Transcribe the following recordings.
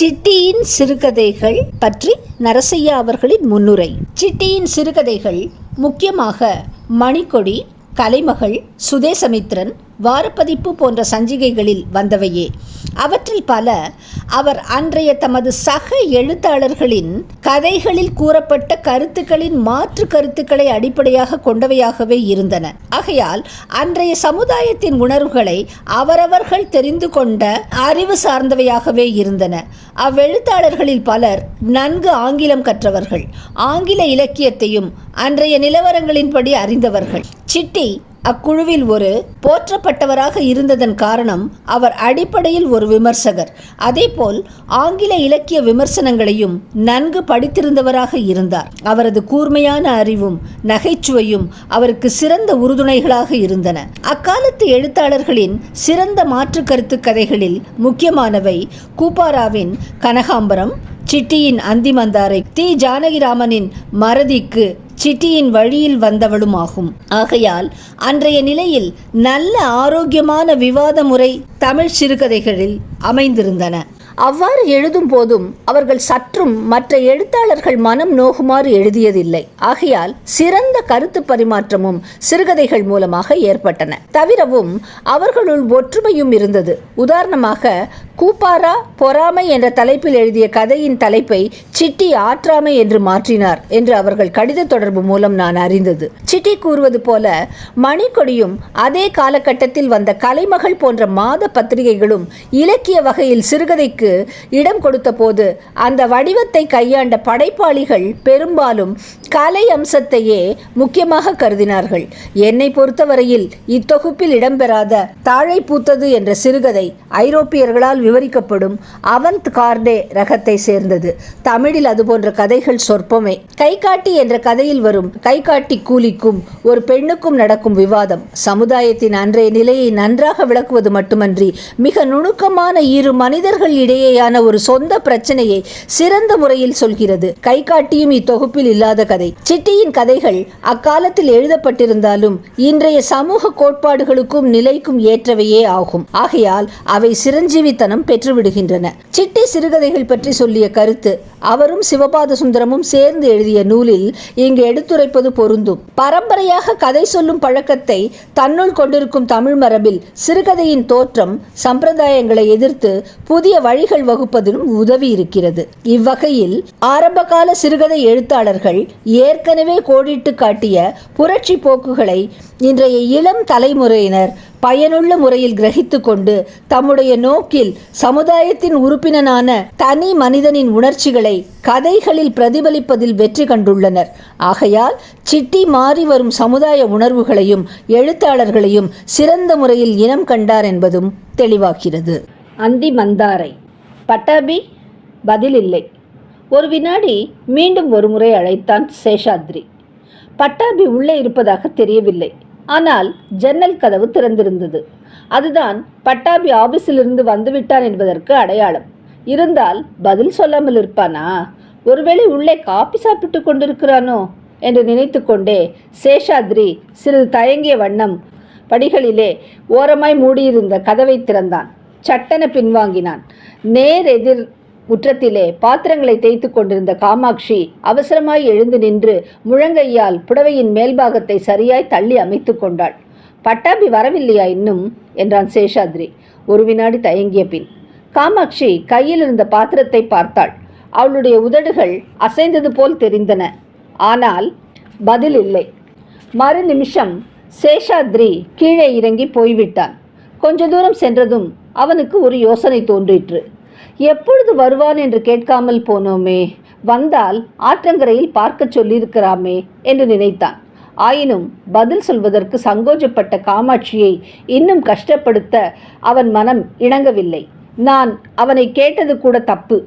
சிட்டியின் சிறுகதைகள் பற்றி நரசையா அவர்களின் முன்னுரை. சிட்டியின் சிறுகதைகள் முக்கியமாக மணிக்கொடி கலைமகள் சுதேசமித்ரன் வாரப்பதிப்பு போன்ற சஞ்சிகைகளில் வந்தவையே. அவற்றில் பல அவர் அன்றைய தமது சக எழுத்தாளர்களின் கதைகளில் கூறப்பட்ட கருத்துக்களின் மாற்று கருத்துக்களை அடிப்படையாக கொண்டவையாகவே இருந்தன. ஆகையால் அன்றைய சமுதாயத்தின் உணர்வுகளை அவரவர்கள் தெரிந்து கொண்ட அறிவு சார்ந்தவையாகவே இருந்தன. அவ்வெழுத்தாளர்களில் பலர் நன்கு ஆங்கிலம் கற்றவர்கள். ஆங்கில இலக்கியத்தையும் அன்றைய நிலவரங்களின்படி அறிந்தவர்கள். சிட்டி அக்குழுவில் ஒரு போற்றப்பட்டவராக இருந்ததன் காரணம் அவர் அடிப்படையில் ஒரு விமர்சகர். அதேபோல் ஆங்கில இலக்கிய விமர்சனங்களையும் நன்கு படித்திருந்தவராக இருந்தார். அவரது கூர்மையான அறிவும் நகைச்சுவையும் அவருக்கு சிறந்த உறுதுணைகளாக இருந்தன. அக்காலத்து எழுத்தாளர்களின் சிறந்த மாற்று கருத்து கதைகளில் முக்கியமானவை கூப்பாராவின் கனகாம்பரம் சிட்டியின் அந்திமந்தாரை தி. ஜானகிராமனின் மறதிக்கு சிட்டியின் வழியில் வந்தவளும் ஆகும் ஆகையால் அன்றைய நிலையில் நல்ல ஆரோக்கியமான விவாத முறை தமிழ் சிறுகதைகளில் அமைந்திருந்தன. அவ்வாறு எழுதும் போதும் அவர்கள் சற்றும் மற்ற எழுத்தாளர்கள் மனம் நோகுமாறு எழுதியதில்லை. ஆகையால் சிறந்த கருத்து பரிமாற்றமும் சிறுகதைகள் மூலமாக ஏற்பட்டன. தவிரவும் அவர்களுள் ஒற்றுமையும் இருந்தது. உதாரணமாக கூப்பாரா பொறாமை என்ற தலைப்பில் எழுதிய கதையின் தலைப்பை சிட்டி ஆற்றாமை என்று மாற்றினார் என்று அவர்கள் கடித தொடர்பு மூலம் நான் அறிந்தது. சிட்டி கூறுவது போல மணிக்கொடியும் அதே காலகட்டத்தில் வந்த கலைமகள் போன்ற மாத பத்திரிகைகளும் இலக்கிய வகையில் சிறுகதைக்கு இடம் கொடுத்தபோது அந்த வடிவத்தை கையாண்ட படைப்பாளிகள் பெரும்பாலும் கலை அம்சத்தையே முக்கியமாக கருதினார்கள். என்னை பொறுத்தவரையில் இத்தொகுப்பில் இடம்பெறாத தாழை பூத்தது என்ற சிறுகதை ஐரோப்பியர்களால் விவரிக்கப்படும் அவந்த் கார்டே ரகத்தை சேர்ந்தது. தமிழில் அதுபோன்ற கதைகள் சொற்பமே. கைகாட்டி என்ற கதையில் வரும் கைகாட்டி கூலிக்கும் ஒரு பெண்ணுக்கும் நடக்கும் விவாதம். சமுதாயத்தின் அன்றைய நிலையை நன்றாக விளக்குவது மட்டுமன்றி மிக நுணுக்கமான இரு மனிதர்கள் இடையே இடையேயான ஒரு சொந்த பிரச்சனையை சிறந்த முறையில் சொல்கிறது. கை காட்டியும் இத்தொகுப்பில் இல்லாத கதை. சிட்டியின் கதைகள் அக்காலத்தில் எழுதப்பட்டிருந்தாலும் இன்றைய சமூக கோட்பாடுகளுக்கும் நிலைக்கும் ஏற்றவையே ஆகும். ஆகையால் அவை சிரஞ்சீவித்தனம் பெற்றுவிடுகின்றன. சிட்டி சிறுகதைகள் பற்றி சொல்லிய கருத்து அவரும் சிவபாத சுந்தரமும் சேர்ந்து எழுதிய நூலில் இங்கு எடுத்துரைப்பது பொருந்தும். பரம்பரையாக கதை சொல்லும் பழக்கத்தை தன்னுள் கொண்டிருக்கும் தமிழ் மரபில் சிறுகதையின் தோற்றம் சம்பிரதாயங்களை எதிர்த்து புதிய வழி வழிகள் வகுப்பதிலும் உதவி இருக்கிறது. இவ்வகையில் ஆரம்பகால சிறுகதை எழுத்தாளர்கள் ஏற்கனவே கோடிட்டு காட்டிய புரட்சி போக்குகளை இன்றைய இளம் தலைமுறையினர் பயனுள்ள முறையில் கிரகித்து கொண்டு தம்முடைய நோக்கில் சமுதாயத்தின் உறுப்பினனான தனி மனிதனின் உணர்ச்சிகளை கதைகளில் பிரதிபலிப்பதில் வெற்றி கண்டுள்ளனர். ஆகையால் சிட்டி மாறி வரும் சமுதாய உணர்வுகளையும் எழுத்தாளர்களையும் சிறந்த முறையில் இனம் கண்டார் என்பதும் தெளிவாகிறது. அந்தி மந்தாரை. பட்டாபி பதில் இல்லை ஒரு வினாடி மீண்டும் ஒரு முறை அழைத்தான் சேஷாத்ரி. பட்டாபி உள்ளே இருப்பதாக தெரியவில்லை. ஆனால் ஜன்னல் கதவு திறந்திருந்தது. அதுதான் பட்டாபி ஆபீஸிலிருந்து வந்துவிட்டான் என்பதற்கு அடையாளம். இருந்தால் பதில் சொல்லாமல் இருப்பானா? ஒருவேளை உள்ளே காப்பி சாப்பிட்டு கொண்டிருக்கிறானோ? என்று நினைத்து கொண்டே சேஷாத்ரி சிறிது தயங்கிய வண்ணம் படிகளிலே ஓரமாய் மூடியிருந்த கதவை திறந்தான். சட்டென பின்வாங்கினான். நேர் எதிர் முற்றத்திலே பாத்திரங்களை தேய்த்து கொண்டிருந்த காமாட்சி அவசரமாய் எழுந்து நின்று முழங்கையால் புடவையின் மேல்பாகத்தை சரியாய் தள்ளி அமைத்து கொண்டாள். பட்டாபி வரவில்லையா இன்னும்? என்றான் சேஷாத்ரி. ஒரு வினாடி தயங்கிய பின். காமாட்சி கையில் இருந்த பாத்திரத்தை பார்த்தாள். அவளுடைய உதடுகள் அசைந்தது போல் தெரிந்தன. ஆனால் பதில் இல்லை. மறு நிமிஷம் சேஷாத்ரி கீழே இறங்கி போய்விட்டான். கொஞ்ச தூரம் சென்றதும் அவனுக்கு ஒரு யோசனை தோன்றிற்று. எப்பொழுது வருவான் என்று கேட்காமல் போனோமே? வந்தால் ஆற்றங்கரையில் பார்க்க சொல்லியிருக்கிறாமே? என்று நினைத்தான். ஆயினும் பதில் சொல்வதற்கு சங்கோஜப்பட்ட காமாட்சியை இன்னும் கஷ்டப்படுத்த அவன் மனம் இணங்கவில்லை. நான் அவனை கேட்டது கூட தப்பு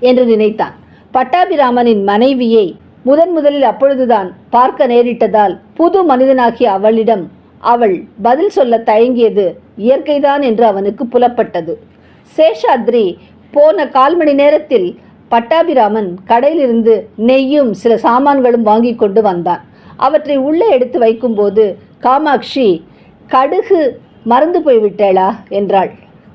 என்று நினைத்தான். பட்டாபிராமனின் மனைவியை முதன் முதலில் அப்பொழுதுதான் பார்க்க நேரிட்டதால் புது மனிதனாகிய அவளிடம் அவள் பதில் சொல்ல தயங்கியது இயற்கைதான் என்று அவனுக்கு புலப்பட்டது. சேஷாத்ரி போன கால் மணி நேரத்தில் பட்டாபிராமன் கடையிலிருந்து நெய்யும் சில சாமான்களும் வாங்கி கொண்டு வந்தான். அவற்றை உள்ளே எடுத்து வைக்கும்போது காமாட்சி கடுகு மறந்து போய்விட்டேளா? என்றாள்.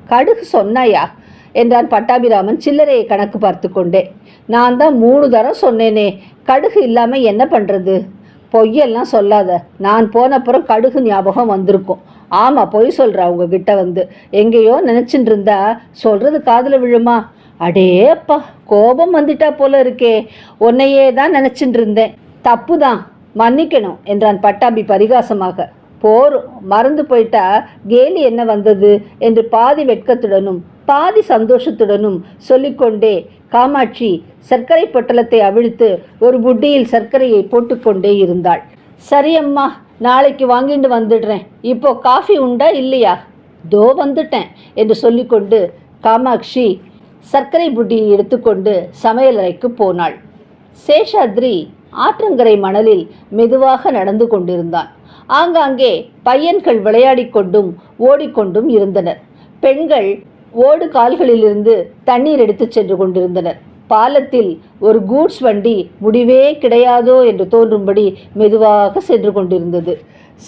கடுகு சொன்னாயா? என்றான் பட்டாபிராமன் சில்லறையை கணக்கு பார்த்து கொண்டே. நான் தான் மூணு தரம் சொன்னேனே கடுகு இல்லாமல் என்ன பண்ணுறது பொய்யெல்லாம் சொல்லாத. நான் போனப்புறம் கடுகு ஞாபகம் வந்திருக்கும். ஆமாம் பொய் சொல்கிறா உங்ககிட்ட வந்து. எங்கேயோ நினச்சிட்டு இருந்தா சொல்கிறது காதில் விழுமா? அடேப்பா கோபம் வந்துட்டா போல இருக்கே. உன்னையே தான் நினச்சிட்டு இருந்தேன் தப்பு தான் மன்னிக்கணும் என்றான் பட்டாபி பரிகாசமாக. போரும் மறந்து போயிட்டா கேலி என்ன வந்தது? என்று பாதி வெட்கத்துடனும் பாதி சந்தோஷத்துடனும் சொல்லிக்கொண்டே காமாட்சி சர்க்கரை பொட்டலத்தை அவிழ்த்து ஒரு புட்டியில் சர்க்கரையை போட்டுக்கொண்டே இருந்தாள். சரி அம்மா நாளைக்கு வாங்கிட்டு வந்துடுறேன். இப்போ காஃபி உண்டா இல்லையா? தோ வந்துட்டேன் என்று சொல்லிக்கொண்டு காமாட்சி சர்க்கரை புட்டியை எடுத்துக்கொண்டு சமையலறைக்கு போனாள். சேஷாத்ரி ஆற்றங்கரை மணலில் மெதுவாக நடந்து கொண்டிருந்தான். ஆங்காங்கே பையன்கள் விளையாடிக் கொண்டும் ஓடிக்கொண்டும் இருந்தனர். பெண்கள் ஓடு கால்களிலிருந்து தண்ணீர் எடுத்துச் சென்று கொண்டிருந்தனர். பாலத்தில் ஒரு கூட்ஸ் வண்டி முடிவே கிடையாதோ என்று தோன்றும்படி மெதுவாக சென்று கொண்டிருந்தது.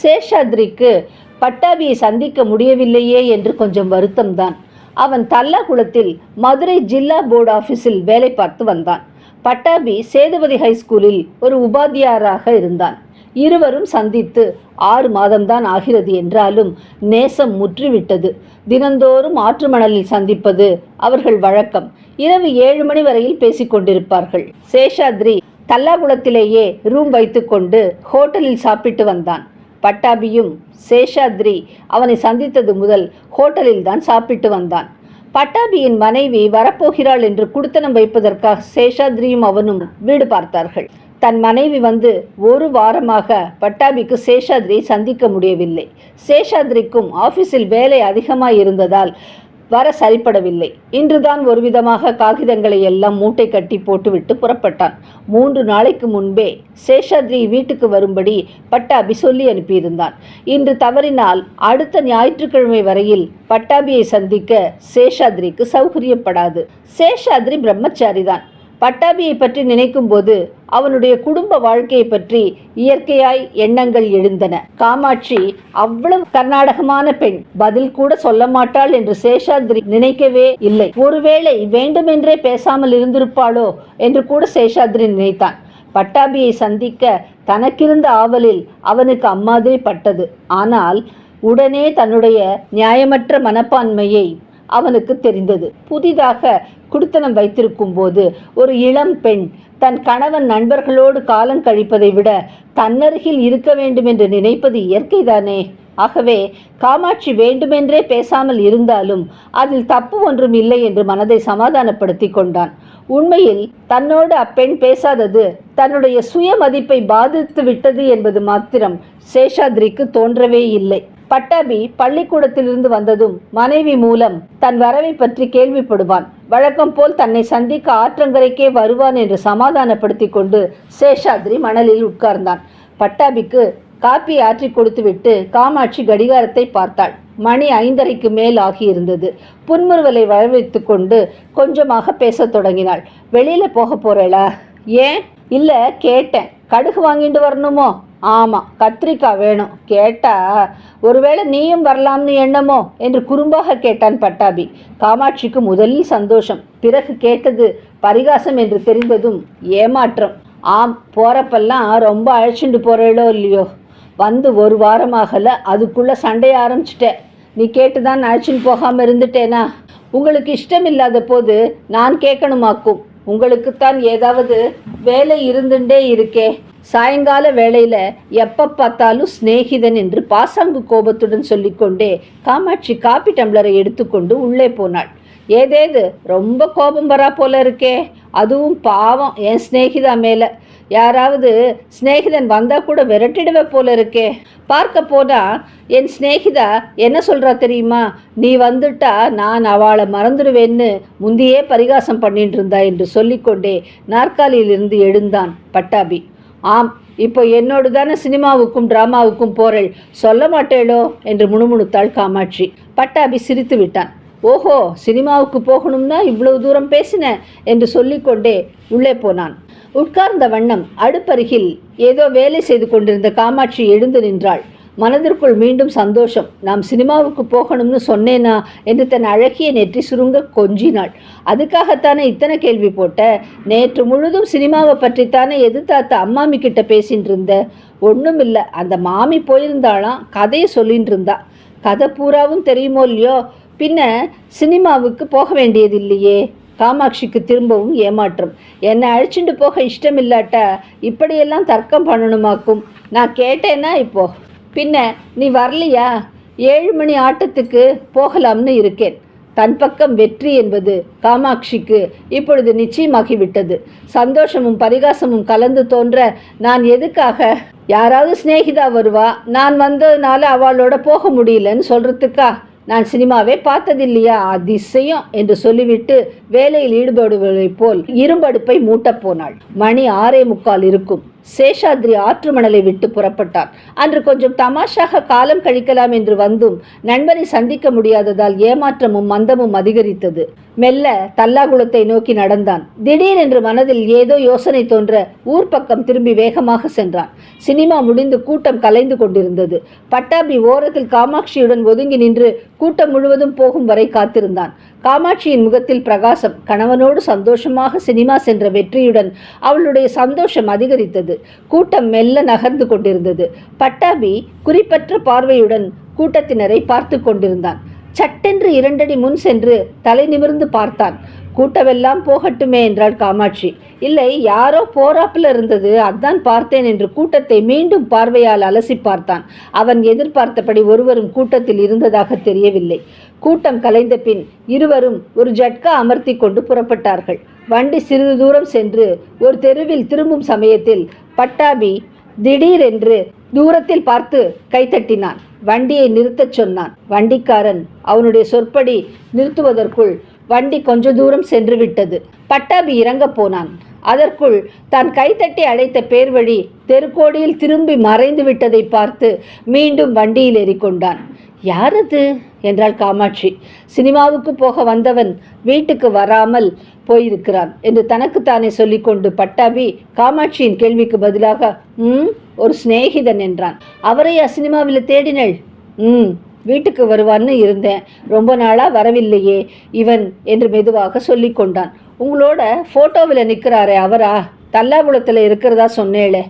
சேஷாத்ரிக்கு பட்டாபியை சந்திக்க முடியவில்லையே என்று கொஞ்சம் வருத்தம்தான். அவன் தல்லாகுளத்தில் மதுரை ஜில்லா போர்டு ஆஃபீஸில் வேலை பார்த்து வந்தான். பட்டாபி சேதுபதி ஹைஸ்கூலில் ஒரு உபாத்தியாராக இருந்தான். இருவரும் சந்தித்து ஆறு மாதம்தான் ஆகிறது என்றாலும் நேசம் முற்றிவிட்டது. தினந்தோறும் ஆற்று மணலில் சந்திப்பது அவர்கள் வழக்கம். இரவு ஏழு மணி வரையில் பேசிக்கொண்டிருப்பார்கள் சேஷாத்ரி தல்லாகுளத்திலேயே ரூம் வைத்துக்கொண்டு ஹோட்டலில் சாப்பிட்டு வந்தான். பட்டாபியும் சேஷாத்ரி அவனை சந்தித்தது முதல் ஹோட்டலில் தான் சாப்பிட்டு வந்தான். பட்டாபியின் மனைவி வரப்போகிறாள் என்று குடுத்தனம் வைப்பதற்காக சேஷாத்ரியும் அவனும் வீடு பார்த்தார்கள். தன் மனைவி வந்து ஒரு வாரமாக பட்டாபிக்கு சேஷாதிரியை சந்திக்க முடியவில்லை. சேஷாத்ரிக்கும் ஆஃபீஸில் வேலை அதிகமாக இருந்ததால் வர சரிப்படவில்லை. இன்றுதான் ஒரு விதமாக காகிதங்களை எல்லாம் மூட்டை கட்டி போட்டுவிட்டு புறப்பட்டான். மூன்று நாளைக்கு முன்பே சேஷாத்ரி வீட்டுக்கு வரும்படி பட்டாபி சொல்லி அனுப்பியிருந்தான். இன்று தவறினால் அடுத்த ஞாயிற்றுக்கிழமை வரையில் பட்டாபியை சந்திக்க சேஷாத்ரிக்கு சௌகரியப்படாது. சேஷாத்ரி பிரம்மச்சாரிதான். பட்டாபியை பற்றி நினைக்கும்போது அவனுடைய குடும்ப வாழ்க்கையை பற்றி இயற்கையாய் எண்ணங்கள் எழுந்தன. காமாட்சி அவ்வளவு கர்நாடகமான பெண். பதில் கூட சொல்ல மாட்டாள் என்று சேஷாத்ரி நினைக்கவே இல்லை. ஒருவேளை வேண்டுமென்றே பேசாமல் இருந்திருப்பாளோ என்று கூட சேஷாத்ரி நினைத்தான். பட்டாபியை சந்திக்க தனக்கிருந்த ஆவலில் அவனுக்கு அம்மாதிரி பட்டது. ஆனால் உடனே தன்னுடைய நியாயமற்ற மனப்பான்மையை அவனுக்கு தெரிந்தது. புதிதாக குடித்தனம் வைத்திருக்கும் போது ஒரு இளம் பெண் தன் கணவன் நண்பர்களோடு காலம் கழிப்பதை விட தன்னருகில் இருக்க வேண்டும் என்று நினைப்பது இயற்கைதானே? ஆகவே காமாட்சி வேண்டுமென்றே பேசாமல் இருந்தாலும் அதில் தப்பு ஒன்றும் இல்லை என்று மனதை சமாதானப்படுத்தி கொண்டான். உண்மையில் தன்னோடு அப்பெண் பேசாதது தன்னுடைய சுய மதிப்பை பாதித்து விட்டது என்பது மாத்திரம் சேஷாத்ரிக்கு தோன்றவே இல்லை. பட்டாபி பள்ளிக்கூடத்திலிருந்து வந்ததும் மனைவி மூலம் தன் வரவை பற்றி கேள்விப்படுவான். வழக்கம் போல் தன்னை சந்திக்க ஆற்றங்கரைக்கே வருவான் என்று சமாதானப்படுத்தி கொண்டு சேஷாத்ரி மணலில் உட்கார்ந்தான். பட்டாபிக்கு காப்பி ஆற்றி கொடுத்துவிட்டு காமாட்சி கடிகாரத்தை பார்த்தாள். மணி ஐந்தரைக்கு மேல் ஆகியிருந்தது. புன்முறுவலை வரவேற்று கொண்டு கொஞ்சமாக பேசத் தொடங்கினாள். வெளியில போக போறேளா? ஏன்? இல்ல கேட்டேன். கடுகு வாங்கிட்டு வரணுமோ? ஆமாம் கத்திரிக்காய் வேணும். கேட்டா ஒருவேளை நீயும் வரலாம்னு எண்ணமோ? என்று குறும்பாக கேட்டான் பட்டாபி. காமாட்சிக்கு முதலில் சந்தோஷம். பிறகு கேட்டது பரிகாசம் என்று தெரிந்ததும் ஏமாற்றம். ஆம் போகிறப்பெல்லாம் ரொம்ப அழைச்சிட்டு போகிறேளோ இல்லையோ? வந்து ஒரு வாரமாகல அதுக்குள்ளே சண்டைய ஆரம்பிச்சிட்டேன். நீ கேட்டு தான் அழைச்சின்னு போகாமல் இருந்துட்டேனா? உங்களுக்கு இஷ்டம் இல்லாத போது நான் கேட்கணுமாக்கும்? உங்களுக்குத்தான் ஏதாவது வேலை இருந்துட்டே இருக்கே. சாயங்கால வேளையில எப்ப பார்த்தாலும் சிநேகிதன் என்று பாசாங்கு கோபத்துடன் சொல்லிக்கொண்டே காமாட்சி காப்பி டம்ளரை எடுத்துக்கொண்டு உள்ளே போனாள். ஏதேது? ரொம்ப கோபம் வரா போல இருக்கே. அதுவும் பாவம் என் சிநேகிதா மேலே. யாராவது சிநேகிதன் வந்தால் கூட விரட்டிடுவே போல இருக்கே. பார்க்க போனால் என் சிநேகிதா என்ன சொல்கிறா தெரியுமா? நீ வந்துட்டா நான் அவளை மறந்துடுவேன்னு முந்தியே பரிகாசம் பண்ணிட்டு இருந்தா என்று சொல்லிக்கொண்டே நாற்காலியிலிருந்து எழுந்தான் பட்டாபி. ஆம் இப்போ என்னோடு தானே சினிமாவுக்கும் டிராமாவுக்கும் போறேள். சொல்ல மாட்டேளோ? என்று முணுமுணுத்தாள் காமாட்சி. பட்டாபி சிரித்து விட்டான். ஓஹோ சினிமாவுக்கு போகணும்னா இவ்வளவு தூரம் பேசின என்று சொல்லிக்கொண்டே உள்ளே போனான். உட்கார்ந்த வண்ணம் அடுப்பருகில் ஏதோ வேலை செய்து கொண்டிருந்த காமாட்சி எழுந்து நின்றாள். மனதிற்குள் மீண்டும் சந்தோஷம். நாம் சினிமாவுக்கு போகணும்னு சொன்னேனா? என்று தன் அழகிய நெற்றி சுருங்க கொஞ்சினாள். அதுக்காகத்தானே இத்தனை கேள்வி போட்ட? நேற்று முழுதும் சினிமாவை பற்றித்தானே எதிர்த்தாத்த அம்மாமி கிட்ட பேசின்னு இருந்த ஒன்றும் இல்லை அந்த மாமி போயிருந்தாலாம் கதையை சொல்லின்னு இருந்தா கதை பூராவும் தெரியுமோ இல்லையோ? பின்ன சினிமாவுக்கு போக வேண்டியதில்லையே. காமாட்சிக்கு திரும்பவும் ஏமாற்றம். என்னை அழைச்சிட்டு போக இஷ்டம் இல்லாட்டா இப்படியெல்லாம் தர்க்கம் பண்ணணுமாக்கும்? நான் கேட்டேன்னா இப்போ? பின்ன நீ வரலையா? ஏழு மணி ஆட்டத்துக்கு போகலாம்னு இருக்கேன். தன் பக்கம் வெற்றி என்பது காமாட்சிக்கு இப்பொழுது நிச்சயமாகிவிட்டது. சந்தோஷமும் பரிகாசமும் கலந்து தோன்ற நான் எதுக்காக? யாராவது சிநேகிதா வருவா? நான் வந்ததுனால அவளோட போக முடியலன்னு சொல்கிறதுக்கா நான் சினிமாவே பார்த்ததில்லையா? அதிசயம் என்று சொல்லிவிட்டு வேலையில் ஈடுபடுவதைப் போல் இரும்படுப்பை மூட்டப் போனாள். மணி ஆறே முக்கால் இருக்கும். சேஷாத்ரி ஆற்று மணலை விட்டு புறப்பட்டான். அன்று கொஞ்சம் தமாஷாக காலம் கழிக்கலாம் என்று வந்தும் நண்பனை சந்திக்க முடியாததால் ஏமாற்றமும் மந்தமும் அதிகரித்தது. மெல்ல தல்லாகுளத்தை நோக்கி நடந்தான். திடீரென்று மனதில் ஏதோ யோசனை தோன்ற ஊர் பக்கம் திரும்பி வேகமாக சென்றான். சினிமா முடிந்து கூட்டம் கலைந்து கொண்டிருந்தது. பட்டாபி ஓரத்தில் காமாட்சியுடன் ஒதுங்கி நின்று கூட்டம் முழுவதும் போகும் வரை காத்திருந்தான். காமாட்சியின் முகத்தில் பிரகாசம் கணவனோடு சந்தோஷமாக சினிமா சென்ற வெற்றியுடன் அவளுடைய சந்தோஷம் அதிகரித்தது. கூட்டம் மெல்ல நகர்ந்து கொண்டிருந்தது. பட்டாபி குறிப்பற்ற பார்வையுடன் கூட்டத்தினரை பார்த்து கொண்டிருந்தான். சட்டென்று இரண்டடி முன் சென்று தலை நிமிர்ந்து பார்த்தான். கூட்டமெல்லாம் போகட்டுமே என்றாள் காமாட்சி. இல்லை யாரோ போராப்புல இருந்தது அதான் பார்த்தேன் என்று கூட்டத்தை மீண்டும் பார்வையால் அலசி பார்த்தான். அவன் எதிர்பார்த்தபடி ஒருவரும் கூட்டத்தில் இருந்ததாக தெரியவில்லை. கூட்டம் கலைந்த பின் இருவரும் ஒரு ஜட்கா அமர்த்தி கொண்டு புறப்பட்டார்கள். வண்டி சிறிது தூரம் சென்று ஒரு தெருவில் திரும்பும் சமயத்தில் பட்டாபி திடீரென்று தூரத்தில் பார்த்து கைத்தட்டினான் வண்டியை நிறுத்தச் சொன்னான். வண்டிக்காரன் அவனுடைய சொற்படி நிறுத்துவதற்குள் வண்டி கொஞ்ச தூரம் சென்று விட்டது. பட்டாபி இறங்கப் போனான். அதற்குள் தான் கைத்தட்டி அழைத்த பேர்வழி தெருக்கோடியில் திரும்பி மறைந்து விட்டதை பார்த்து மீண்டும் வண்டியில் ஏறிக்கொண்டான். யார் அது? என்றாள் காமாட்சி. சினிமாவுக்கு போக வந்தவன் வீட்டுக்கு வராமல் போயிருக்கிறான் என்று தனக்குத்தானே சொல்லிக்கொண்டு பட்டாபி காமாட்சியின் கேள்விக்கு பதிலாக ம் ஒரு சிநேகிதன் என்றான். அவரையா சினிமாவில் தேடினள்? ம் வீட்டுக்கு வருவான்னு இருந்தேன். ரொம்ப நாளாக வரவில்லையே இவன் என்று மெதுவாக சொல்லிக்கொண்டான். உங்களோட ஃபோட்டோவில் நிற்கிறாரே அவரா? தல்லாகுளத்தில் இருக்கிறதா சொன்னேளே.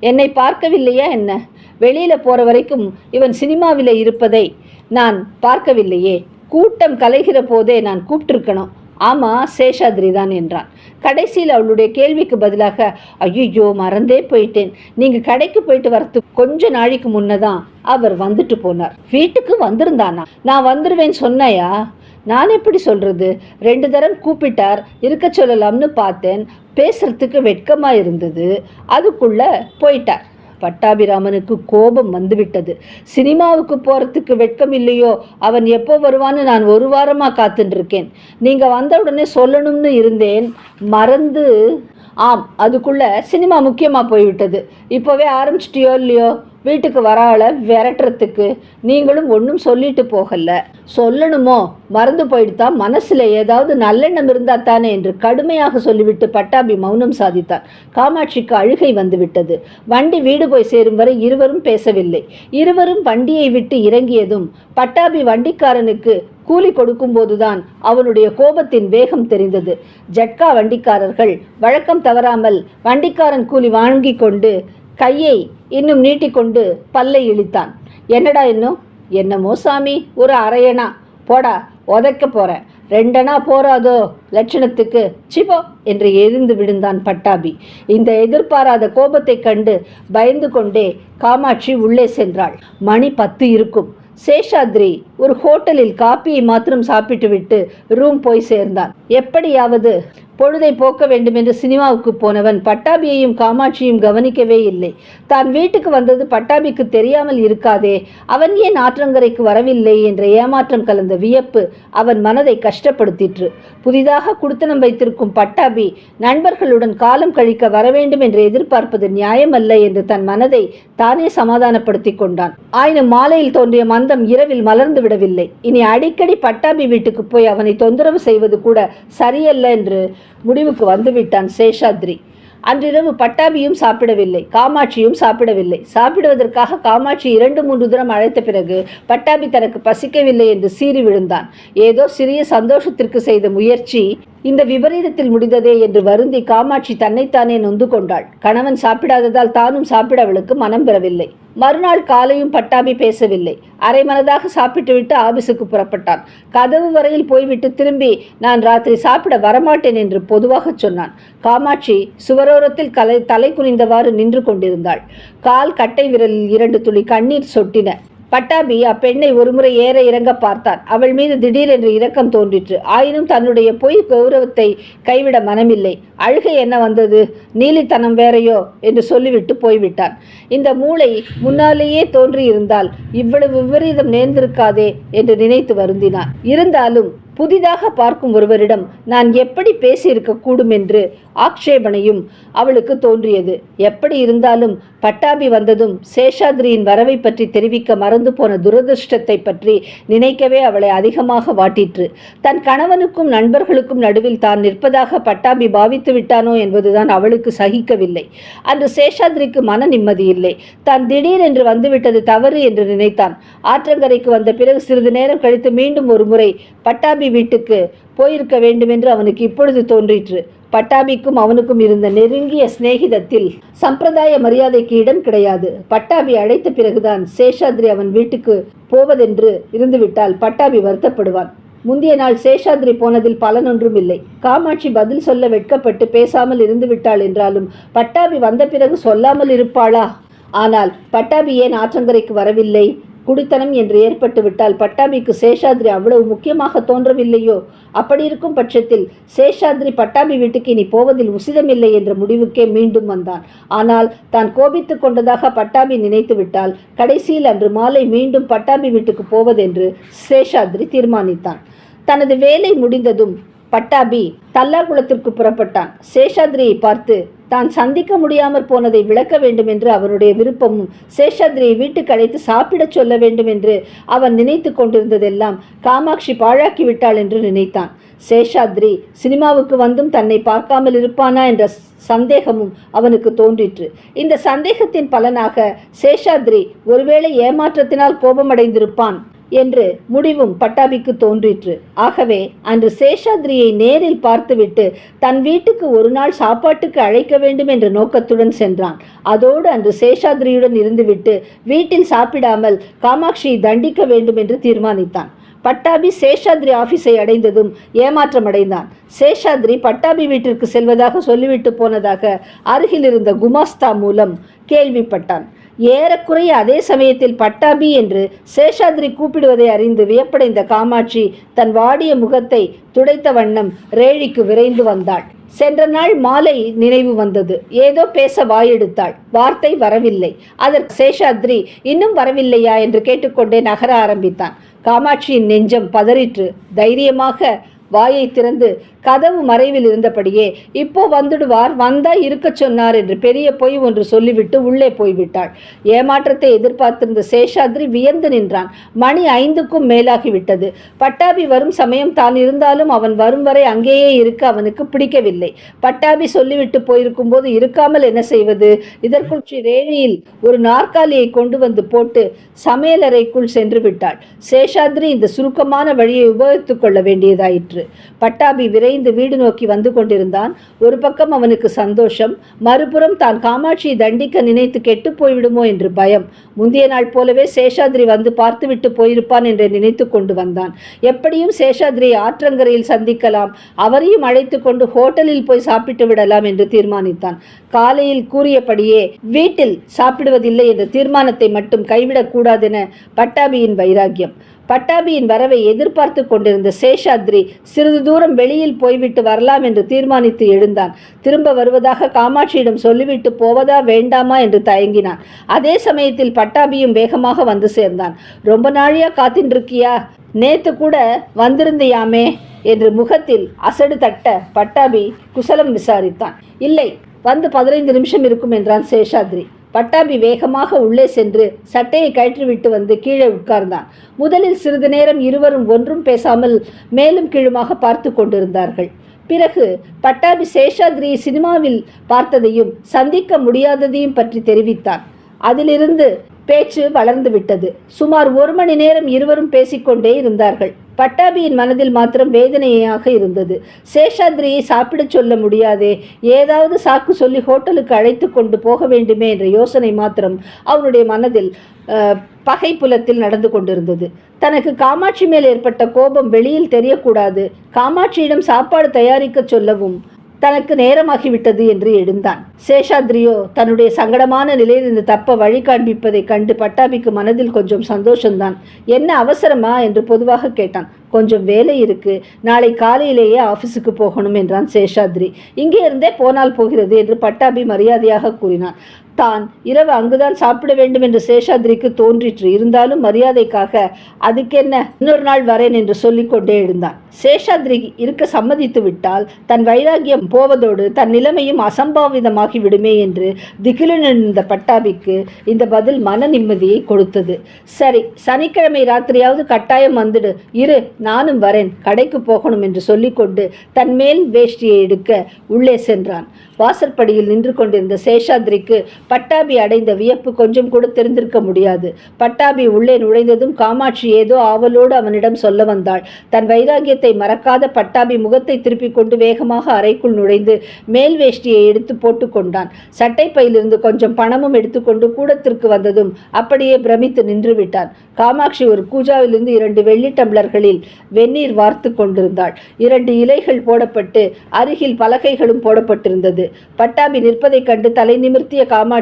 என்னை பார்க்கவில்லையா என்ன? வெளியில் போகிற வரைக்கும் இவன் சினிமாவில் இருப்பதை நான் பார்க்கவில்லையே. கூட்டம் கலைகிற போதே நான் கூப்பிட்டுருக்கணும் ஆமாம் சேஷாத்ரி தான் என்றான். கடைசியில் அவளுடைய கேள்விக்கு பதிலாக ஐயோ மறந்தே போயிட்டேன். நீங்கள் கடைக்கு போயிட்டு வரத்துக்கு கொஞ்ச நாளைக்கு முன்னதான் அவர் வந்துட்டு போனார். வீட்டுக்கு வந்திருந்தானா? நான் வந்துடுவேன்னு சொன்னையா? நான் எப்படி சொல்கிறது ரெண்டு தரம் கூப்பிட்டார். இருக்க சொல்லலாம்னு பார்த்தேன். பேசுறதுக்கு வெட்கமாக இருந்தது. அதுக்குள்ளே போயிட்டார். பட்டாபிராமனுக்கு கோபம் வந்துவிட்டது. சினிமாவுக்கு போகிறதுக்கு வெட்கம் இல்லையோ? அவன் எப்போ வருவான்னு நான் ஒரு வாரமாக காத்துட்டுருக்கேன் நீங்கள் வந்த உடனே சொல்லணும்னு இருந்தேன். மறந்து ஆம் அதுக்குள்ள சினிமா முக்கியமாக போய்விட்டது. இப்போவே ஆரம்பிச்சிட்டியோ இல்லையோ? வீட்டுக்கு வராள விரட்டுறதுக்கு நீங்களும் ஒன்றும் சொல்லிட்டு போகல. சொல்லணுமோ? மறந்து போயிடுதா மனசில் ஏதாவது நல்லெண்ணம் இருந்தா தானே என்று கடுமையாக சொல்லிவிட்டு பட்டாபி மௌனம் சாதித்தான் காமாட்சிக்கு அழுகை வந்துவிட்டது. வண்டி வீடு போய் சேரும் வரை இருவரும் பேசவில்லை. இருவரும் வண்டியை விட்டு இறங்கியதும் பட்டாபி வண்டிக்காரனுக்கு கூலி கொடுக்கும்போதுதான் அவனுடைய கோபத்தின் வேகம் தெரிந்தது. ஜட்கா வண்டிக்காரர்கள் வழக்கம் தவறாமல் வண்டிக்காரன் கூலி வாங்கி கொண்டு கையை இன்னும் நீட்டிக்கொண்டு பல்லை இழித்தான். என்னடா இன்னும்? என்னமோ சாமி ஒரு அரையணா. போடா உதைக்க போகிறேன் ரெண்டனா போறாதோ லட்சணத்துக்கு. சிபோ என்று எரிந்து விழுந்தான் பட்டாபி. இந்த எதிர்பாராத கோபத்தைக் கண்டு பயந்து கொண்டே காமாட்சி உள்ளே சென்றாள். மணி பத்து இருக்கும். சேஷாத்ரி ஒரு ஹோட்டலில் காப்பியை மாத்திரம் சாப்பிட்டுவிட்டு ரூம் போய் சேர்ந்தான். எப்படியாவது பொழுதை போக்க வேண்டும் என்று சினிமாவுக்கு போனவன் பட்டாபியையும் காமாட்சியும் கவனிக்கவே இல்லை. தான் வீட்டுக்கு வந்தது பட்டாபிக்கு தெரியாமல் இருக்காதே அவன் ஏன் ஆற்றங்கரைக்கு வரவில்லை என்ற ஏமாற்றம் கலந்த வியப்பு அவன் மனதை கஷ்டப்படுத்திற்று. புதிதாக குடுத்தனம் வைத்திருக்கும் பட்டாபி நண்பர்களுடன் காலம் கழிக்க வரவேண்டும் என்று எதிர்பார்ப்பது நியாயமல்ல என்று தன் மனதை தானே சமாதானப்படுத்தி கொண்டான். ஆயினும் மாலையில் தோன்றிய மந்தம் இரவில் மலர்ந்து விடவில்லை. இனி அடிக்கடி பட்டாபி வீட்டுக்கு போய் அவனை தொந்தரவு செய்வது கூட சரியல்ல என்று முடிவுக்கு வந்துவிட்டான் சேஷாத்ரி. அன்றிரவு பட்டாபியும் சாப்பிடவில்லை காமாட்சியும் சாப்பிடவில்லை. சாப்பிடுவதற்காக காமாட்சி இரண்டு மூன்று தூரம் அழைத்த பிறகு பட்டாபி தனக்கு பசிக்கவில்லை என்று சீறி விழுந்தான். ஏதோ சிறிய சந்தோஷத்திற்கு செய்த முயற்சி இந்த விபரீதத்தில் முடிந்ததே என்று வருந்தி காமாட்சி தன்னைத்தானே நொந்து கொண்டாள். கணவன் சாப்பிடாததால் தானும் சாப்பிட அவளுக்கு மனம் பெறவில்லை. மறுநாள் காலையும் பட்டாபி பேசவில்லை. அரை மனதாக சாப்பிட்டுவிட்டு ஆபீஸுக்கு புறப்பட்டான். கதவு வரையில் போய்விட்டு திரும்பி நான் ராத்திரி சாப்பிட வரமாட்டேன் என்று பொதுவாகச் சொன்னான். காமாட்சி சுவரோரத்தில் கலை தலை குனிந்தவாறு நின்று கொண்டிருந்தாள். கால் கட்டை விரலில் இரண்டு துளி கண்ணீர் சொட்டின. பட்டாபி அப்பெண்ணை ஒருமுறை ஏற இறங்க பார்த்தான். அவள் மீது திடீரென்று இரக்கம் தோன்றிற்று. ஆயினும் தன்னுடைய பொய் கௌரவத்தை கைவிட மனமில்லை. அழுகை என்ன வந்தது? நீலித்தனம் வேறையோ? என்று சொல்லிவிட்டு போய்விட்டான். இந்த மூளை முன்னாலேயே தோன்றியிருந்தால் இவ்வளவு விபரீதம் நேர்ந்திருக்காதே என்று நினைத்து வருந்தினான். இருந்தாலும் புதிதாக பார்க்கும் ஒருவரிடம் நான் எப்படி பேசியிருக்க கூடும் என்று ஆக்ஷேபனையும் அவளுக்கு தோன்றியது. எப்படி இருந்தாலும் பட்டாபி வந்ததும் சேஷாத்ரியின் வரவை பற்றி தெரிவிக்க மறந்து போன துரதிருஷ்டத்தை பற்றி நினைக்கவே அவளை அதிகமாக வாட்டிற்று. தன் கணவனுக்கும் நண்பர்களுக்கும் நடுவில் தான் நிற்பதாக பட்டாபி பாவித்து விட்டானோ என்பதுதான் அவளுக்கு சகிக்கவில்லை. அன்று சேஷாத்ரிக்கு மன நிம்மதி இல்லை. தான் திடீரென்று வந்துவிட்டது தவறு என்று நினைத்தான். ஆற்றங்கரைக்கு வந்த பிறகு சிறிது நேரம் கழித்து மீண்டும் ஒரு முறை பட்டாபி வீட்டுக்கு போயிருக்க வேண்டுமென்று அவனுக்கு இப்பொழுது தோன்றிற்று. பட்டாபிக்கும் அவனுக்கும் இருந்த நெருங்கிய சிநேகிதத்தில் சம்பிரதாய மரியாதைக்கு இடம் கிடையாது. பட்டாபி அழைத்த பிறகுதான் சேஷாத்ரி அவன் வீட்டுக்கு போவதென்று இருந்துவிட்டால் பட்டாபி வருத்தப்படுவான். முந்தைய நாள் சேஷாத்ரி போனதில் பலனொன்றும் இல்லை. காமாட்சி பதில் சொல்ல வெட்கப்பட்டு பேசாமல் இருந்துவிட்டாள் என்றாலும் பட்டாபி வந்த பிறகு சொல்லாமல் இருப்பாளா? ஆனால் பட்டாபி ஏன் ஆற்றங்கரைக்கு வரவில்லை? குடித்தனம் என்று ஏற்பட்டுவிட்டால் பட்டாபிக்கு சேஷாத்ரி அவ்வளவு முக்கியமாக தோன்றவில்லையோ? அப்படி இருக்கும் பட்சத்தில் சேஷாத்ரி பட்டாபி வீட்டுக்கு இனி போவதில் உசிதமில்லை என்ற முடிவுக்கே மீண்டும் வந்தான். ஆனால் தான் கோபித்து கொண்டதாக பட்டாபி நினைத்துவிட்டால் கடைசியில் அன்று மாலை மீண்டும் பட்டாபி வீட்டுக்கு போவதென்று சேஷாத்ரி தீர்மானித்தான். தனது வேலை முடிந்ததும் பட்டாபி தல்லாகுளத்திற்கு புறப்பட்டான். சேஷாத்ரியை பார்த்து தான் சந்திக்க முடியாமற் போனதை விளக்க வேண்டும் என்று அவனுடைய விருப்பமும் சேஷாத்ரியை வீட்டுக்கு அழைத்து சாப்பிடச் சொல்ல வேண்டும் என்று அவன் நினைத்து கொண்டிருந்ததெல்லாம் காமாட்சி பாழாக்கி விட்டாள் என்று நினைத்தான். சேஷாத்ரி சினிமாவுக்கு வந்தும் தன்னை பார்க்காமல் இருப்பானா என்ற சந்தேகமும் அவனுக்கு தோன்றிற்று. இந்த சந்தேகத்தின் பலனாக சேஷாத்ரி ஒருவேளை ஏமாற்றத்தினால் கோபமடைந்திருப்பான். என்று முடிவும் பட்டாபிக்கு தோன்றிற்று. ஆகவே அன்று சேஷாத்ரியை நேரில் பார்த்துவிட்டு தன் வீட்டுக்கு ஒரு நாள் சாப்பாட்டுக்கு அழைக்க வேண்டும் என்ற நோக்கத்துடன் சென்றான். அதோடு அன்று சேஷாத்ரியுடன் இருந்துவிட்டு வீட்டில் சாப்பிடாமல் காமாட்சியை தண்டிக்க வேண்டும் என்று தீர்மானித்தான். பட்டாபி சேஷாத்ரி ஆபீஸை அடைந்ததும் ஏமாற்றம் அடைந்தான் சேஷாத்ரி பட்டாபி வீட்டிற்கு செல்வதாக சொல்லிவிட்டு போனதாக அருகில் இருந்த குமாஸ்தா மூலம் கேள்விப்பட்டான். ஏறக்குறைய அதே சமயத்தில் பட்டாபி என்று சேஷாத்ரி கூப்பிடுவதை அறிந்து வியப்படைந்த காமாட்சி தன் வாடிய முகத்தை துடைத்த வண்ணம் ரேழிக்கு விரைந்து வந்தாள். சென்ற நாள் மாலை நினைவு வந்தது. ஏதோ பேச வாயெடுத்தாள். வார்த்தை வரவில்லை. அதற்கு சேஷாத்ரி இன்னும் வரவில்லையா? என்று கேட்டுக்கொண்டே நகர ஆரம்பித்தான். காமாட்சியின் நெஞ்சம் பதறிற்று. தைரியமாக வாயை திறந்து கதவு மறைவில் இருந்தபடியே இப்போ வந்துடுவார் வந்தா இருக்கச் சொன்னார் என்று பெரிய பொய் ஒன்று சொல்லிவிட்டு உள்ளே போய்விட்டாள். ஏமாற்றத்தை எதிர்பார்த்திருந்த சேஷாத்ரி வியந்து நின்றான். மணி ஐந்துக்கும் மேலாகிவிட்டது. பட்டாபி வரும் சமயம் தான் இருந்தாலும் அவன் வரும் வரை அங்கேயே இருக்க அவனுக்கு பிடிக்கவில்லை. பட்டாபி சொல்லிவிட்டு போயிருக்கும் போது இருக்காமல் என்ன செய்வது? இதற்குள் ரேழியில் ஒரு நாற்காலியை கொண்டு வந்து போட்டு சமையலறைக்குள் சென்று விட்டாள். சேஷாத்ரி இந்த சுருக்கமான வழியை உபயோகித்துக் கொள்ள வேண்டியதாயிற்று. பட்டாபி விரைந்து வீடு நோக்கி வந்து கொண்டிருந்தான். ஒரு பக்கம் அவனுக்கு சந்தோஷம் மறுபுறம் தான் காமாட்சியை தண்டிக்க நினைத்து கெட்டு போய்விடுமோ என்று பயம். முந்தைய நாள் போலவே சேஷாத்ரி வந்து பார்த்துவிட்டு போயிருப்பான் என்று நினைத்து கொண்டு வந்தான். எப்படியும் சேஷாதிரியை ஆற்றங்கரையில் சந்திக்கலாம் அவரையும் அழைத்து கொண்டு ஹோட்டலில் போய் சாப்பிட்டு விடலாம் என்று தீர்மானித்தான். காலையில் கூறியபடியே வீட்டில் சாப்பிடுவதில்லை என்ற தீர்மானத்தை மட்டும் கைவிடக்கூடாதென பட்டாபியின் வைராக்கியம். பட்டாபியின் வரவை எதிர்பார்த்து கொண்டிருந்த சேஷாத்ரி சிறிது தூரம் வெளியில் போய்விட்டு வரலாம் என்று தீர்மானித்து எழுந்தான். திரும்ப வருவதாக காமாட்சியிடம் சொல்லிவிட்டு போவதா வேண்டாமா என்று தயங்கினான். அதே சமயத்தில் பட்டாபியும் வேகமாக வந்து சேர்ந்தான். ரொம்ப நாழியா காத்தின்றிருக்கியா? நேத்து கூட வந்திருந்தியாமே என்று முகத்தில் அசடு தட்ட பட்டாபி குசலம் விசாரித்தான். இல்லை வந்து பதினைந்து நிமிஷம் இருக்கும் என்றான் சேஷாத்ரி. பட்டாபி வேகமாக உள்ளே சென்று சட்டையை கழற்றிவிட்டு வந்து கீழே உட்கார்ந்தான். முதலில் சிறிது நேரம் இருவரும் ஒன்றும் பேசாமல் மேலும் கீழுமாக பார்த்து கொண்டிருந்தார்கள். பிறகு பட்டாபி சேஷாத்ரி சினிமாவில் பார்த்ததையும் சந்திக்க முடியாததையும் பற்றி தெரிவித்தான். அதிலிருந்து பேச்சு வளர்ந்து விட்டது. சுமார் ஒரு மணி நேரம் இருவரும் பேசிக்கொண்டே இருந்தார்கள். பட்டாபியின் மனதில் மாத்திரம் வேதனையாக இருந்தது. சேஷாத்ரியை சாப்பிடச் சொல்ல முடியாதே. ஏதாவது சாக்கு சொல்லி ஹோட்டலுக்கு அழைத்து கொண்டு போக வேண்டுமே என்ற யோசனை மாத்திரம் அவனுடைய மனதில் பகை புலத்தில் நடந்து கொண்டிருந்தது. தனக்கு காமாட்சி மேல் ஏற்பட்ட கோபம் வெளியில் தெரியக்கூடாது. காமாட்சியிடம் சாப்பாடு தயாரிக்கச் சொல்லவும் தனக்கு நேரமாகிவிட்டது என்று எழுந்தான். சேஷாத்ரியோ தன்னுடைய சங்கடமான நிலையிலிருந்து தப்ப வழி காண்பிப்பதைக் கண்டு பட்டாபிக்கு மனதில் கொஞ்சம் சந்தோஷம்தான் என்ன அவசரமா? என்று பொதுவாக கேட்டான். கொஞ்சம் வேலை இருக்கு. நாளை காலையிலேயே ஆஃபீஸுக்கு போகணும் என்றான் சேஷாத்ரி. இங்கே இருந்தே போனால் போகிறது என்று பட்டாபி மரியாதையாக கூறினான். தான் இரவு அங்குதான் சாப்பிட வேண்டும் என்று சேஷாத்ரிக்கு தோன்றிற்று. இருந்தாலும் மரியாதைக்காக அதுக்கென்ன இன்னொரு நாள் வரேன் என்று சொல்லிக்கொண்டே எழுந்தான் சேஷாத்ரி இருக்க சம்மதித்து விட்டால் தன் வைராகியம் போவதோடு தன் நிலைமையும் அசம்பாவிதமாகி விடுமே என்று திகிலுடன் பட்டாபிக்கு இந்த பதில் மன நிம்மதியை கொடுத்தது. சரி சனிக்கிழமை ராத்திரியாவது கட்டாயம் வந்துடு. இரு நானும் வரேன். கடைக்கு போகணும் என்று சொல்லிக்கொண்டு தன் மேல் வேஷ்டியை எடுக்க உள்ளே சென்றான். வாசற்படியில் நின்று கொண்டிருந்த சேஷாத்ரிக்கு பட்டாபி அடைந்த வியப்பு கொஞ்சம் கூட தெரிந்திருக்க முடியாது. பட்டாபி உள்ளே நுழைந்ததும் காமாட்சி ஏதோ ஆவலோடு அவனிடம் சொல்ல வந்தாள். தன் வைராகியத்தை மறக்காத பட்டாபி முகத்தை திருப்பிக் கொண்டு வேகமாக அறைக்குள் நுழைந்து மேல் வேஷ்டியை எடுத்து போட்டுக்கொண்டான் சட்டைப்பையிலிருந்து கொஞ்சம் பணமும் எடுத்துக்கொண்டு கூடத்திற்கு வந்ததும் அப்படியே பிரமித்து நின்று விட்டான். காமாட்சி ஒரு கூஜாவிலிருந்து இரண்டு வெள்ளி டம்ளர்களில் வெந்நீர் வார்த்து கொண்டிருந்தாள். இரண்டு இலைகள் போடப்பட்டு அருகில் பலகைகளும் போடப்பட்டிருந்தது. பட்டாபி நிற்பதைக் கண்டு தலை நிமிர்த்திய காமாட்சி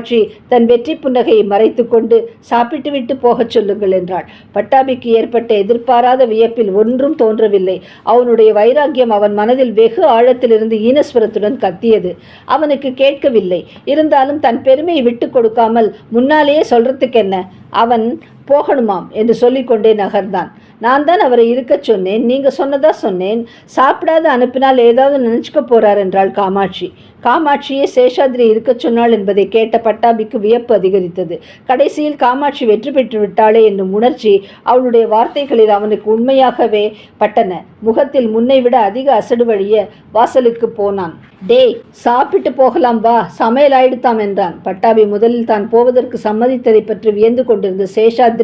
தன் வெற்றி புன்னகையை மறைத்துக் கொண்டு சாப்பிட்டு விட்டு போகச் சொல்லுங்கள் என்றாள். பட்டாபிக்கு ஏற்பட்ட எதிர்பாராத வியப்பில் ஒன்றும் தோன்றவில்லை. அவனுடைய வைராக்கியம் அவன் மனதில் வெகு ஆழத்திலிருந்து ஈனஸ்வரத்துடன் கத்தியது. அவனுக்கு கேட்கவில்லை. இருந்தாலும் தன் பெருமையை விட்டு கொடுக்காமல் முன்னாலேயே சொல்றதுக்கு என்ன அவன் போகணுமாம் என்று சொல்லிக்கொண்டே நகர்ந்தான். நான் தான் அவரை இருக்கச் சொன்னேன். நீங்க சொன்னதா சொன்னேன். சாப்பிடாத அனுப்பினால் ஏதாவது நினைச்சுக்க போறார் என்றாள் காமாட்சி. காமாட்சியே சேஷாத்ரி இருக்கச் சொன்னாள் என்பதை கேட்ட பட்டாபிக்கு வியப்பு அதிகரித்தது. கடைசியில் காமாட்சி வெற்றி பெற்று விட்டாளே என்னும் உணர்ச்சி அவளுடைய வார்த்தைகளில் அவனுக்கு உண்மையாகவே பட்டன. முகத்தில் முன்னை விட அதிக அசடு வழிய வாசலுக்கு போனான். டேய் சாப்பிட்டு போகலாம் வா சமையல் ஆயிடுத்தாம் என்றான். பட்டாபி முதலில் தான் போவதற்கு சம்மதித்ததை பற்றி வியந்து கொண்டிருந்த சேஷாத்ரி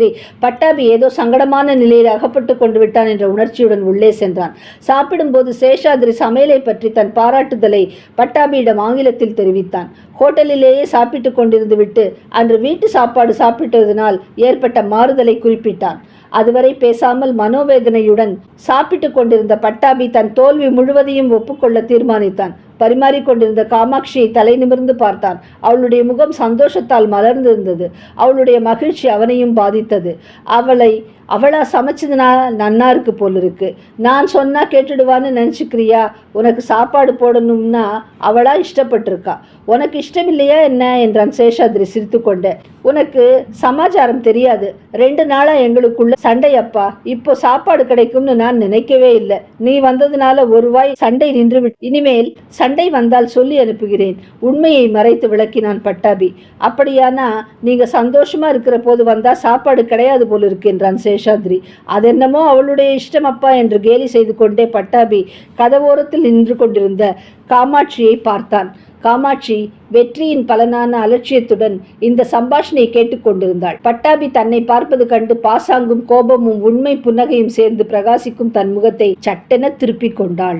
பட்டாபி ஏதோ சங்கடமான நிலையில் அகப்பட்டு கொண்டு விட்டான் என்ற உணர்ச்சியுடன் உள்ளே சென்றான். சாப்பிடும்போது சேஷாதிரி சமையலை பற்றி தன் பாராட்டுதலை பட்டாபியிடம் ஆங்கிலத்தில் தெரிவித்தான். ஹோட்டலிலேயே சாப்பிட்டு கொண்டிருந்து விட்டு அன்று வீட்டு சாப்பாடு சாப்பிட்டதனால் ஏற்பட்ட மாறுதலை குறிப்பிட்டான். அதுவரை பேசாமல் மனோவேதனையுடன் சாப்பிட்டு கொண்டிருந்த பட்டாபி தன் தோல்வி முழுவதையும் ஒப்புக்கொள்ள தீர்மானித்தான். பரிமாறிக்கொண்டிருந்த காமாட்சியை தலை நிமிர்ந்து பார்த்தான். அவளுடைய முகம் சந்தோஷத்தால் மலர்ந்திருந்தது. அவளுடைய மகிழ்ச்சி அவனையும் பாதித்தது. அவளை அவளாக சமைச்சதுனால நன்னா இருக்கு போல் இருக்கு. நான் சொன்னால் கேட்டுடுவான்னு நினச்சிக்கிறியா? உனக்கு சாப்பாடு போடணும்னா அவளா இஷ்டப்பட்டிருக்கா. உனக்கு இஷ்டமில்லையா என்ன? என்றான் சேஷாத்ரி சிரித்துக்கொண்டு. உனக்கு சமாச்சாரம் தெரியாது. ரெண்டு நாளாக எங்களுக்குள்ள சண்டை அப்பா இப்போ சாப்பாடு கிடைக்கும்னு நான் நினைக்கவே இல்லை. நீ வந்ததுனால ஒரு வாய் சண்டை நின்று விட் இனிமேல் சண்டை வந்தால் சொல்லி அனுப்புகிறேன். உண்மையை மறைத்து விளக்கினான் பட்டாபி. அப்படியானா நீங்கள் சந்தோஷமா இருக்கிற போது வந்தால் சாப்பாடு கிடையாது போல் இருக்கு என்றான் சேஷாத்ரி. அதென்னமோ அவளுடைய இஷ்டம் அப்பா என்று கேலி செய்து கொண்டே பட்டாபி கதவோரத்தில் நின்று கொண்டிருந்த காமாட்சியை பார்த்தான். காமாட்சி வெற்றியின் பலனான அலட்சியத்துடன் இந்த சம்பாஷணையை கேட்டுக்கொண்டிருந்தாள் பட்டாபி தன்னை பார்ப்பது கண்டு பாசாங்கும் கோபமும் உண்மை புன்னகையும் சேர்ந்து பிரகாசிக்கும் தன் முகத்தை சட்டென திருப்பிக் கொண்டாள்.